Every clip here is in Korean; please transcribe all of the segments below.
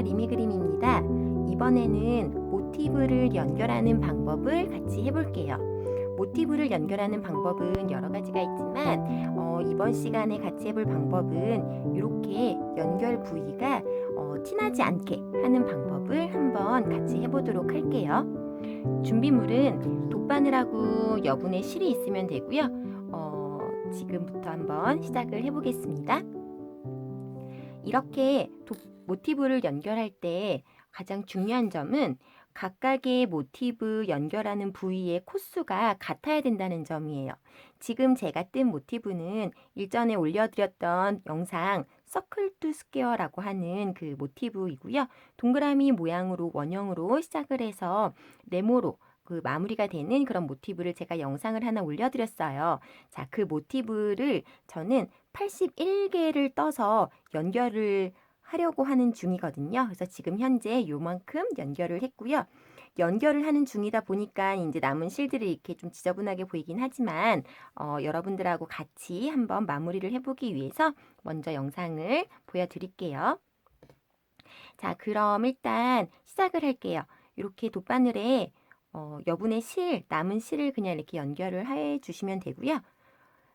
리미 그림입니다. 이번에는 모티브를 연결하는 방법을 같이 해볼게요. 모티브를 연결하는 방법은 여러 가지가 있지만 어, 이번 시간에 같이 해볼 방법은 이렇게 연결 부위가 어, 티나지 않게 하는 방법을 한번 같이 해보도록 할게요. 준비물은 돗바늘하고 여분의 실이 있으면 되고요. 어, 지금부터 한번 시작을 해보겠습니다. 이렇게 도- 모티브를 연결할 때 가장 중요한 점은 각각의 모티브 연결하는 부위의 코수가 같아야 된다는 점이에요. 지금 제가 뜬 모티브는 일전에 올려드렸던 영상 서클 투 스퀘어라고 하는 그 모티브이고요. 동그라미 모양으로 원형으로 시작을 해서 네모로 그 마무리가 되는 그런 모티브를 제가 영상을 하나 올려드렸어요. 자, 그 모티브를 저는 81개를 떠서 연결을 하려고 하는 중이거든요. 그래서 지금 현재 요만큼 연결을 했고요. 연결을 하는 중이다 보니까 이제 남은 실들이 이렇게 좀 지저분하게 보이긴 하지만 어, 여러분들하고 같이 한번 마무리를 해보기 위해서 먼저 영상을 보여드릴게요. 자, 그럼 일단 시작을 할게요. 이렇게 돗바늘에 어, 여분의 실, 남은 실을 그냥 이렇게 연결을 해 주시면 되고요.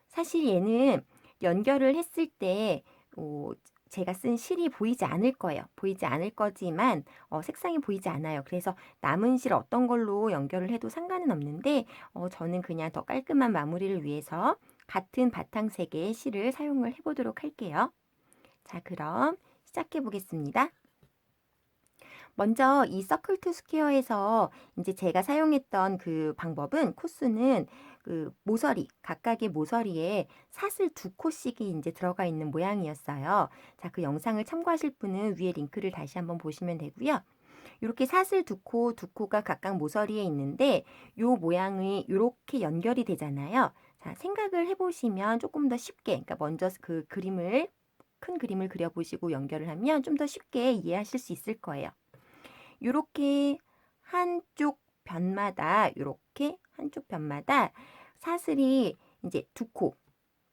사실 얘는 연결을 했을 때 어, 제가 쓴 실이 보이지 않을 거예요. 보이지 않을 거지만 어, 색상이 보이지 않아요. 그래서 남은 실 어떤 걸로 연결을 해도 상관은 없는데 어, 저는 그냥 더 깔끔한 마무리를 위해서 같은 바탕색의 실을 사용을 해보도록 할게요. 자, 그럼 시작해 보겠습니다. 먼저 이 서클 투 스퀘어에서 이제 제가 사용했던 그 방법은 코스는 그 모서리 각각의 모서리에 사슬 두 코씩이 이제 들어가 있는 모양이었어요. 자, 그 영상을 참고하실 분은 위에 링크를 다시 한번 보시면 되고요. 이렇게 사슬 두 코, 두 코가 각각 모서리에 있는데 요 모양이 이렇게 연결이 되잖아요. 자, 생각을 해보시면 조금 더 쉽게, 그러니까 먼저 그 그림을 큰 그림을 그려보시고 연결을 하면 좀 더 쉽게 이해하실 수 있을 거예요. 이렇게 한쪽 변마다 이렇게 한쪽 변마다 사슬이 이제 두 코,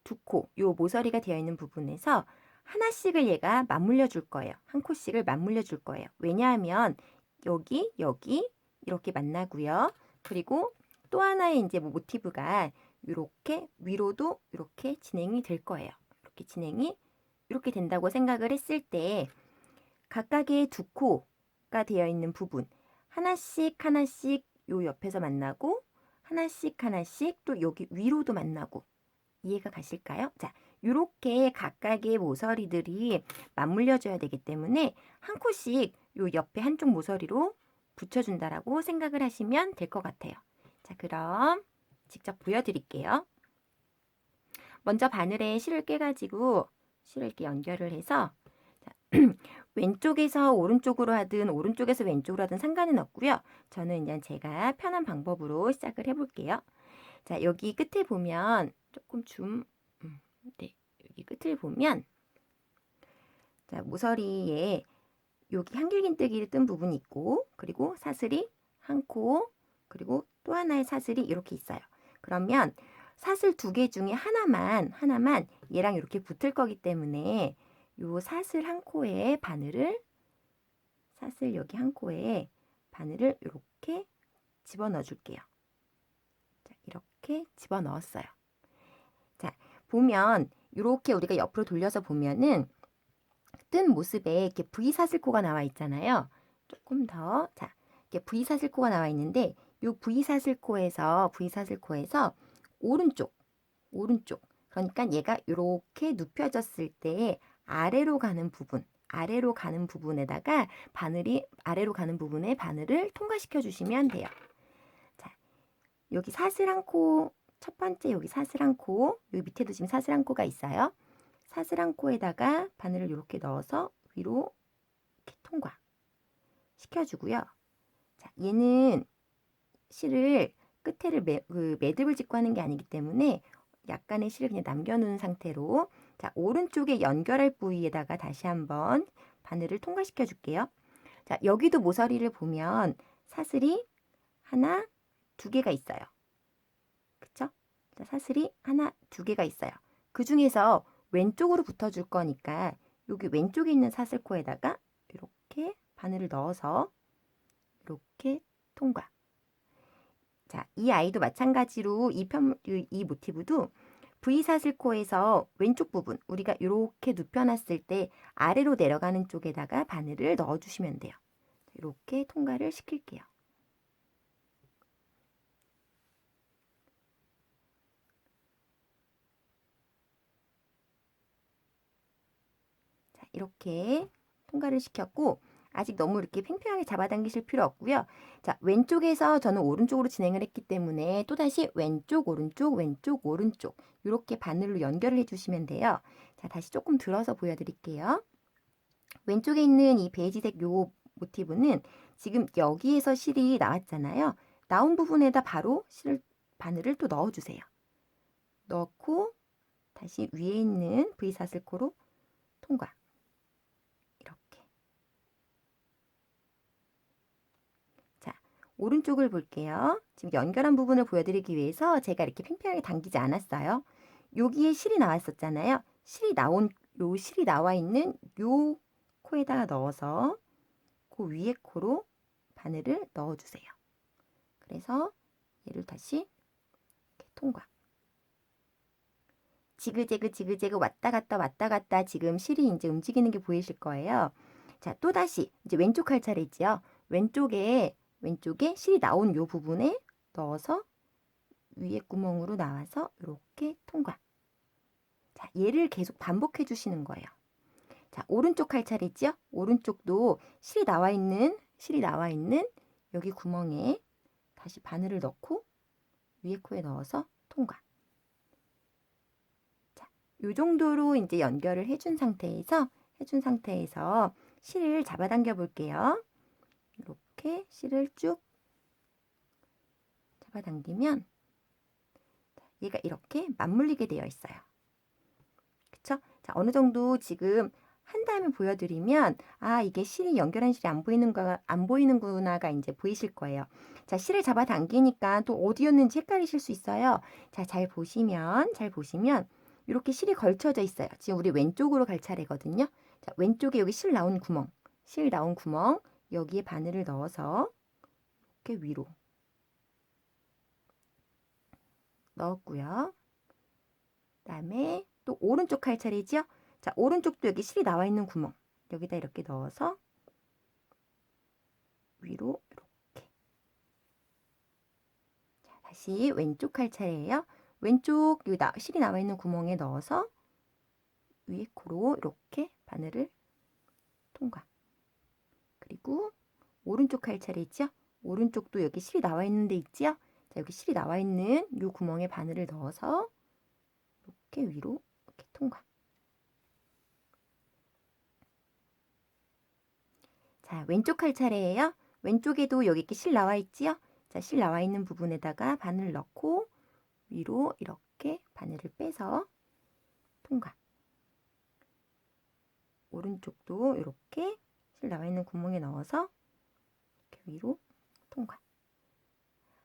두 코, 요 모서리가 되어 있는 부분에서 하나씩을 얘가 맞물려 줄 거예요. 한 코씩을 맞물려 줄 거예요. 왜냐하면 여기, 여기 이렇게 만나고요. 그리고 또 하나의 이제 뭐 모티브가 이렇게 위로도 이렇게 진행이 될 거예요. 이렇게 진행이 이렇게 된다고 생각을 했을 때 각각의 두 코가 되어 있는 부분 하나씩 하나씩 요 옆에서 만나고 하나씩 하나씩 또 여기 위로도 만나고 이해가 가실까요? 자, 이렇게 각각의 모서리들이 맞물려 줘야 되기 때문에 한 코씩 요 옆에 한쪽 모서리로 붙여준다라고 생각을 하시면 될 것 같아요. 자, 그럼 직접 보여드릴게요. 먼저 바늘에 실을 깨가지고 실을 이렇게 연결을 해서 자, 왼쪽에서 오른쪽으로 하든 오른쪽에서 왼쪽으로 하든 상관은 없고요. 저는 이제 제가 편한 방법으로 시작을 해볼게요. 자, 여기 끝에 보면 조금 줌, 음, 네, 여기 끝을 보면 자, 모서리에 여기 한길긴뜨기를 뜬 부분이 있고 그리고 사슬이 한 코, 그리고 또 하나의 사슬이 이렇게 있어요. 그러면 사슬 두 개 중에 하나만 하나만 얘랑 이렇게 붙을 거기 때문에 요 사슬 한 코에 바늘을 사슬 여기 한 코에 바늘을 이렇게 집어넣어 줄게요. 자, 이렇게 집어넣었어요. 자, 보면 이렇게 우리가 옆으로 돌려서 보면은 뜬 모습에 이렇게 V 사슬코가 나와 있잖아요. 조금 더 자, 이렇게 V 사슬코가 나와 있는데 요 V 사슬코에서 V 사슬코에서 오른쪽 오른쪽 그러니까 얘가 이렇게 눕혀졌을 때 아래로 가는 부분, 아래로 가는 부분에다가 바늘이 아래로 가는 부분에 바늘을 통과시켜 주시면 돼요. 자, 여기 사슬 한 코, 첫 번째 여기 사슬 한 코, 여기 밑에도 지금 사슬 한 코가 있어요. 사슬 한 코에다가 바늘을 이렇게 넣어서 위로 이렇게 통과 시켜주고요. 자, 얘는 실을 끝에를 매, 그 매듭을 짓고 하는 게 아니기 때문에 약간의 실을 그냥 남겨놓은 상태로 자 오른쪽에 연결할 부위에다가 다시 한번 바늘을 통과시켜 줄게요. 자 여기도 모서리를 보면 사슬이 하나 두 개가 있어요. 그쵸? 자, 사슬이 하나 두 개가 있어요. 그 중에서 왼쪽으로 붙어 줄 거니까 여기 왼쪽에 있는 사슬코에다가 이렇게 바늘을 넣어서 이렇게 통과. 자, 이 아이도 마찬가지로 이 편, 이- 이 모티브도 V사슬코에서 왼쪽 부분 우리가 이렇게 눕혀놨을 때 아래로 내려가는 쪽에다가 바늘을 넣어주시면 돼요. 이렇게 통과를 시킬게요. 자, 이렇게 통과를 시켰고 아직 너무 이렇게 팽팽하게 잡아당기실 필요 없고요. 자, 왼쪽에서 저는 오른쪽으로 진행을 했기 때문에 또다시 왼쪽, 오른쪽, 왼쪽, 오른쪽 이렇게 바늘로 연결을 해주시면 돼요. 자, 다시 조금 들어서 보여드릴게요. 왼쪽에 있는 이 베이지색 요 모티브는 지금 여기에서 실이 나왔잖아요. 나온 부분에다 바로 실 바늘을 또 넣어주세요. 넣고 다시 위에 있는 V사슬코로 통과. 이렇게. 자, 오른쪽을 볼게요. 지금 연결한 부분을 보여드리기 위해서 제가 이렇게 팽팽하게 당기지 않았어요. 여기에 실이 나왔었잖아요. 실이 나온 요 실이 나와 있는 요 코에다가 넣어서 그 위에 코로 바늘을 넣어주세요. 그래서 얘를 다시 통과. 지그재그 지그재그 왔다 갔다 왔다 갔다 지금 실이 이제 움직이는 게 보이실 거예요. 자, 또 다시 이제 왼쪽 할 차례지요. 왼쪽에 왼쪽에 실이 나온 요 부분에 넣어서 위에 구멍으로 나와서 이렇게 통과. 자, 얘를 계속 반복해 주시는 거예요. 자, 오른쪽 할 차례지요. 오른쪽도 실이 나와 있는 실이 나와 있는 여기 구멍에 다시 바늘을 넣고 위에 코에 넣어서 통과. 자, 요 정도로 이제 연결을 해준 상태에서 해준 상태에서 실을 잡아당겨 볼게요. 이렇게 실을 쭉 잡아당기면 얘가 이렇게 맞물리게 되어 있어요. 그쵸? 자, 어느 정도 지금 한 다음에 보여드리면 아 이게 실이 연결한 실이 안 보이는가 안 보이는구나가 이제 보이실 거예요. 자 실을 잡아 당기니까 또 어디였는지 헷갈리실 수 있어요. 자 잘 보시면 잘 보시면 이렇게 실이 걸쳐져 있어요. 지금 우리 왼쪽으로 갈 차례거든요. 자 왼쪽에 여기 실 나온 구멍 실 나온 구멍 여기에 바늘을 넣어서 이렇게 위로 넣었고요. 그다음에 또 오른쪽 할 차례지요. 자, 오른쪽도 여기 실이 나와 있는 구멍. 여기다 이렇게 넣어서 위로 이렇게. 자, 다시 왼쪽 할 차례예요. 왼쪽 여기 나, 실이 나와 있는 구멍에 넣어서 위에 코로 이렇게 바늘을 통과. 그리고 오른쪽 할 차례죠. 오른쪽도 여기 실이 나와 있는 데 있지요. 자, 여기 실이 나와 있는 이 구멍에 바늘을 넣어서 이렇게 위로 이렇게 통과. 자, 왼쪽 할 차례예요. 왼쪽에도 여기 이렇게 실 나와 있지요? 자, 실 나와 있는 부분에다가 바늘 넣고 위로 이렇게 바늘을 빼서 통과. 오른쪽도 이렇게 실 나와 있는 구멍에 넣어서 이렇게 위로 통과.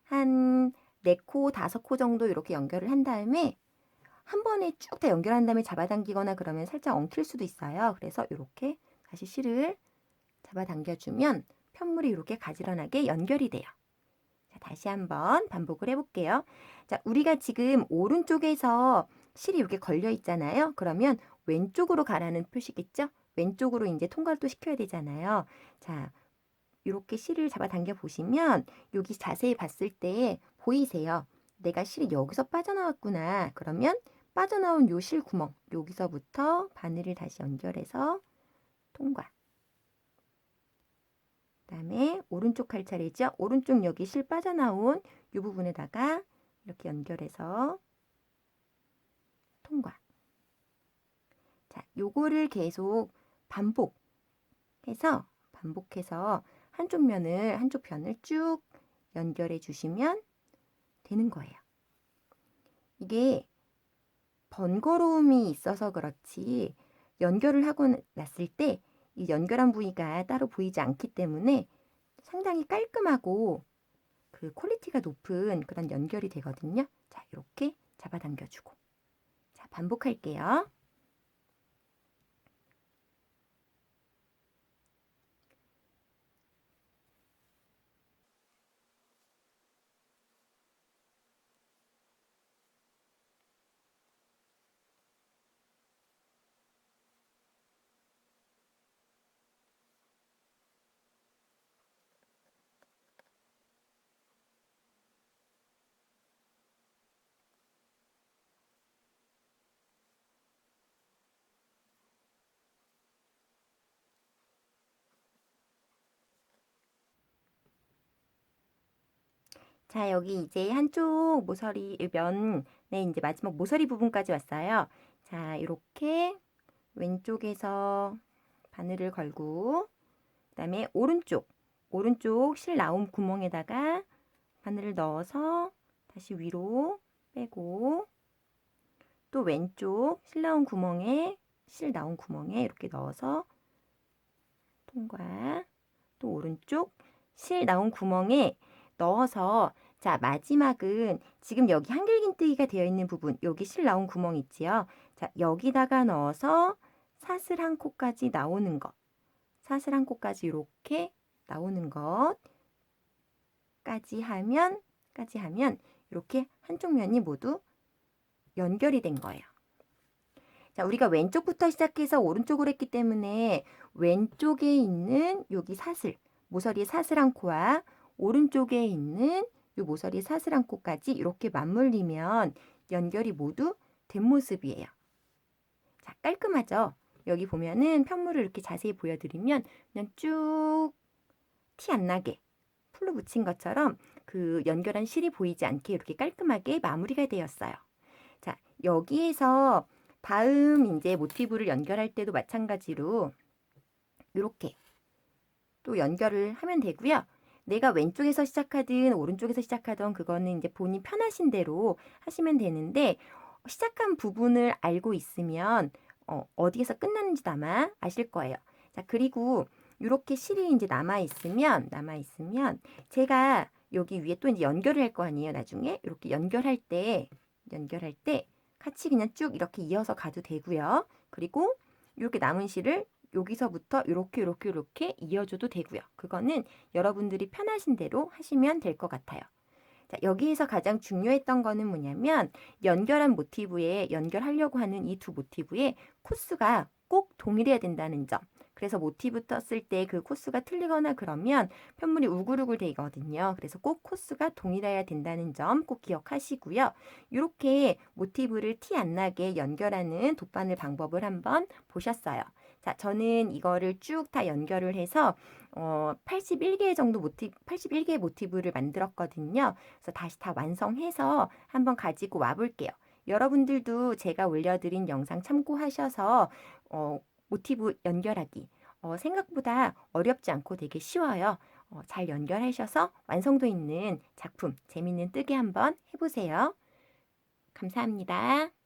한 4코, 5코 정도 이렇게 연결을 한 다음에 한 번에 쭉 다 연결한 다음에 잡아당기거나 그러면 살짝 엉킬 수도 있어요. 그래서 이렇게 다시 실을 잡아당겨주면 편물이 이렇게 가지런하게 연결이 돼요. 자, 다시 한번 반복을 해볼게요. 자, 우리가 지금 오른쪽에서 실이 이렇게 걸려 있잖아요. 그러면 왼쪽으로 가라는 표시겠죠? 왼쪽으로 이제 통과를 또 시켜야 되잖아요. 자, 이렇게 실을 잡아당겨 보시면 여기 자세히 봤을 때 보이세요. 내가 실이 여기서 빠져나왔구나. 그러면 빠져나온 요 실 구멍 여기서부터 바늘을 다시 연결해서 통과. 그다음에 오른쪽 할 차례죠. 오른쪽 여기 실 빠져나온 이 부분에다가 이렇게 연결해서 통과. 자, 요거를 계속 반복해서 반복해서 한쪽 면을 한쪽 편을 쭉 연결해 주시면 되는 거예요. 이게 번거로움이 있어서 그렇지 연결을 하고 났을 때 이 연결한 부위가 따로 보이지 않기 때문에 상당히 깔끔하고 그 퀄리티가 높은 그런 연결이 되거든요. 자, 이렇게 잡아당겨주고. 자, 반복할게요. 자, 여기 이제 한쪽 모서리 면에 이제 마지막 모서리 부분까지 왔어요. 자, 이렇게 왼쪽에서 바늘을 걸고 그다음에 오른쪽 오른쪽 실 나온 구멍에다가 바늘을 넣어서 다시 위로 빼고 또 왼쪽 실 나온 구멍에 실 나온 구멍에 이렇게 넣어서 통과 또 오른쪽 실 나온 구멍에 넣어서 자 마지막은 지금 여기 한길긴뜨기가 되어 있는 부분 여기 실 나온 구멍 있지요? 자 여기다가 넣어서 사슬 한 코까지 나오는 것. 사슬 한 코까지 이렇게 나오는 것까지 하면 까지 하면 이렇게 한쪽 면이 모두 연결이 된 거예요. 자, 우리가 왼쪽부터 시작해서 오른쪽으로 했기 때문에 왼쪽에 있는 여기 사슬, 모서리의 사슬 한 코와 오른쪽에 있는 이 모서리 사슬 한 코까지 이렇게 맞물리면 연결이 모두 된 모습이에요. 자, 깔끔하죠? 여기 보면은 편물을 이렇게 자세히 보여드리면 그냥 쭉 티 안 나게 풀로 붙인 것처럼 그 연결한 실이 보이지 않게 이렇게 깔끔하게 마무리가 되었어요. 자, 여기에서 다음 이제 모티브를 연결할 때도 마찬가지로 이렇게 또 연결을 하면 되고요. 내가 왼쪽에서 시작하든 오른쪽에서 시작하든 그거는 이제 본인 편하신 대로 하시면 되는데 시작한 부분을 알고 있으면 어, 어디에서 끝나는지도 아마 아실 거예요. 자, 그리고 이렇게 실이 이제 남아 있으면 남아 있으면 제가 여기 위에 또 이제 연결을 할 거 아니에요. 나중에 이렇게 연결할 때 연결할 때 같이 그냥 쭉 이렇게 이어서 가도 되고요. 그리고 이렇게 남은 실을 여기서부터 이렇게 이렇게 이렇게 이어줘도 되고요. 그거는 여러분들이 편하신 대로 하시면 될 것 같아요. 자, 여기에서 가장 중요했던 거는 뭐냐면 연결한 모티브에 연결하려고 하는 이 두 모티브의 코스가 꼭 동일해야 된다는 점. 그래서 모티브 떴을 때 그 코스가 틀리거나 그러면 편물이 우글우글 되거든요. 그래서 꼭 코스가 동일해야 된다는 점 꼭 기억하시고요. 이렇게 모티브를 티 안 나게 연결하는 돗바늘 방법을 한번 보셨어요. 자, 저는 이거를 쭉 다 연결을 해서 어, 81개 정도 모티브, 81개의 모티브를 만들었거든요. 그래서 다시 다 완성해서 한번 가지고 와 볼게요. 여러분들도 제가 올려드린 영상 참고하셔서 어, 모티브 연결하기 어, 생각보다 어렵지 않고 되게 쉬워요. 어, 잘 연결하셔서 완성도 있는 작품, 재밌는 뜨개 한번 해보세요. 감사합니다.